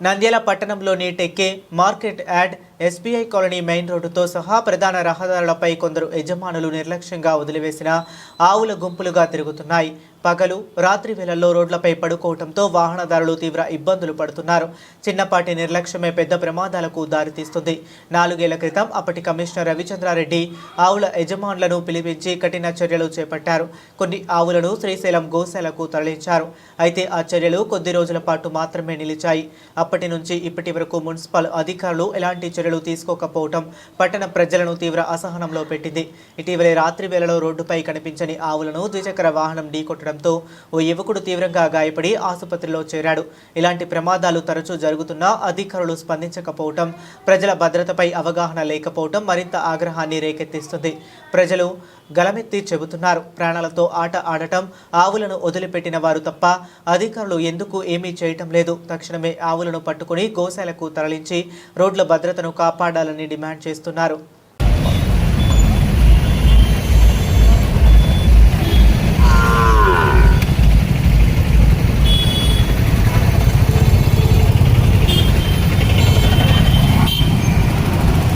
నంద్యాల పట్టణంలోని Tekke market yard SBI colony main రోడ్డుతో సహా ప్రధాన రహదారులపై కొందరు యజమానులు నిర్లక్ష్యంగా వదిలివేసిన ఆవుల గుంపులుగా తిరుగుతున్నాయి. పగలు రాత్రి వేళల్లో రోడ్లపై పడుకోవడంతో వాహనదారులు తీవ్ర ఇబ్బందులు పడుతున్నారు. చిన్నపాటి నిర్లక్ష్యమే పెద్ద ప్రమాదాలకు దారితీస్తుంది. నాలుగేళ్ళ క్రితం అప్పటి కమిషనర్ రవిచంద్రారెడ్డి ఆవుల యజమానులను పిలిపించి కఠిన చర్యలు చేపట్టారు. కొన్ని ఆవులను శ్రీశైలం గోశాలకు తరలించారు. అయితే ఆ చర్యలు కొద్ది రోజుల పాటు మాత్రమే నిలిచాయి. అప్పటి నుంచి ఇప్పటి వరకు మున్సిపల్ అధికారులు ఎలాంటి చర్యలు తీసుకోకపోవటం పట్టణ ప్రజలను తీవ్ర అసహనంలో పెట్టింది. ఇటీవలే రాత్రి వేళలో రోడ్డుపై కనిపించని ఆవులను ద్విచక్ర వాహనం ఢీకొట్టడంతో ఓ యువకుడు తీవ్రంగా గాయపడి ఆసుపత్రిలో చేరాడు. ఇలాంటి ప్రమాదాలు తరచూ జరుగుతున్నా అధికారులు స్పందించకపోవటం ప్రజల భద్రతపై అవగాహన లేకపోవటం మరింత ఆగ్రహాన్ని రేకెత్తిస్తుంది. ప్రజలు గలమెత్తి చెబుతున్నారు. ప్రాణాలతో ఆట ఆడటం ఆవులను వదిలిపెట్టిన వారు తప్ప అధికారులు ఎందుకు ఏమీ చేయటం లేదు. తక్షణమే ఆవులను పట్టుకుని గోశాలకు తరలించి రోడ్ల భద్రతను కాపాడాలని డిమాండ్ చేస్తున్నారు.